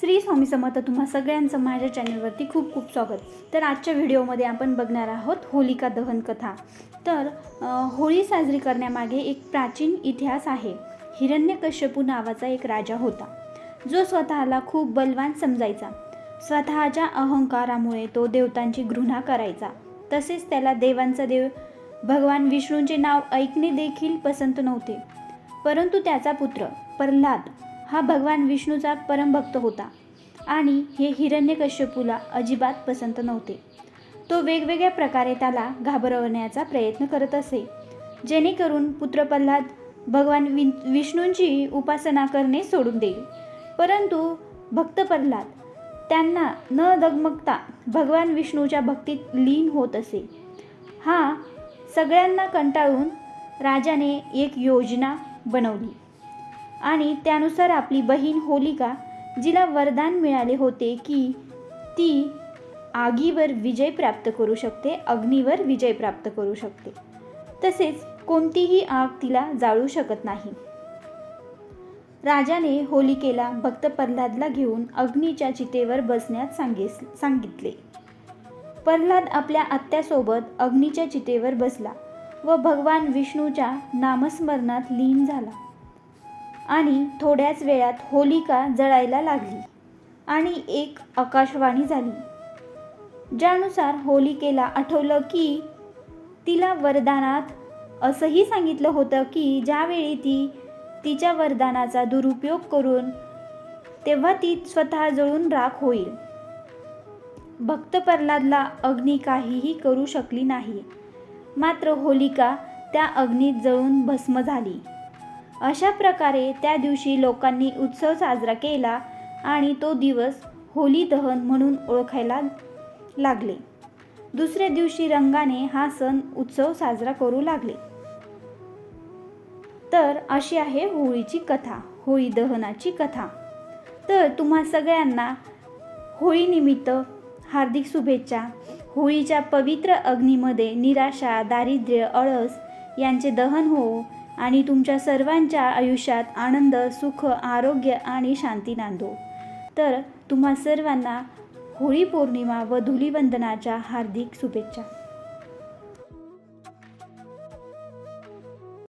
श्री स्वामी समर्थ तुम्हा सगळ्यांचं माझ्या चॅनलवरती खूप खूप स्वागत. तर आजच्या व्हिडिओमध्ये आपण बघणार आहोत होलिका दहन कथा. तर होळी साजरी करण्यामागे एक प्राचीन इतिहास आहे. हिरण्यकश्यपू नावाचा एक राजा होता. जो स्वतःला खूप बलवान समजायचा. स्वतःच्या अहंकारामुळे तो देवतांची घृणा करायचा. तसेच त्याला देवांचा देव भगवान विष्णूंचे नाव ऐकणे देखील पसंत नव्हते. परंतु त्याचा पुत्र प्रल्हाद हा भगवान विष्णूचा परमभक्त होता आणि हे हिरण्यकश्यपूला अजिबात पसंत नव्हते. तो वेगवेगळ्या प्रकारे त्याला घाबरवण्याचा प्रयत्न करत असे. जेणेकरून पुत्र प्रल्हाद भगवान वि विष्णूंची उपासना करणे सोडून देईल. परंतु भक्त प्रल्हाद त्यांना न दगमगता भगवान विष्णूच्या भक्तीत लीन होत असे. हा सगळ्यांना कंटाळून राजाने एक योजना बनवली. आणि त्यानुसार आपली बहीण होलिका जिला वरदान मिळाले होते की ती आगीवर विजय प्राप्त करू शकते अग्नीवर विजय प्राप्त करू शकते. तसेच कोणतीही आग तिला जाळू शकत नाही. राजाने होलिकेला भक्त प्रल्हादला घेऊन अग्नीच्या चितेवर बसण्यास सांगिस सांगितले. प्रल्हाद आपल्या आत्यासोबत अग्नीच्या चितेवर बसला व भगवान विष्णूच्या नामस्मरणात लीन झाला. आणि थोड्याच वेळात होलिका जळायला लागली आणि एक आकाशवाणी झाली. ज्यानुसार होलिकेला आठवलं की तिला वरदानात असंही सांगितलं होतं की ज्यावेळी ती तिच्या वरदानाचा दुरुपयोग करून तेव्हा ती स्वतः जळून राख होईल. भक्त प्रल्हादला अग्नी काहीही करू शकली नाही. मात्र होलिका त्या अग्नीत जळून भस्म झाली. अशा प्रकारे त्या दिवशी लोकांनी उत्सव साजरा केला आणि तो दिवस होली दहन म्हणून ओळखायला लागले. दुसऱ्या दिवशी रंगाने हा सण उत्सव साजरा करू लागले. तर अशी आहे होळीची कथा होळी दहनाची कथा. तर तुम्हा सगळ्यांना होळीनिमित्त हार्दिक शुभेच्छा. होळीच्या पवित्र अग्नीमध्ये निराशा दारिद्र्य अळस यांचे दहन होऊ आणि तुमच्या सर्वांच्या आयुष्यात आनंद सुख आरोग्य आणि शांती नांदो. तर तुम्हा सर्वांना होळी पौर्णिमा व धुलीवंदनाच्या हार्दिक शुभेच्छा.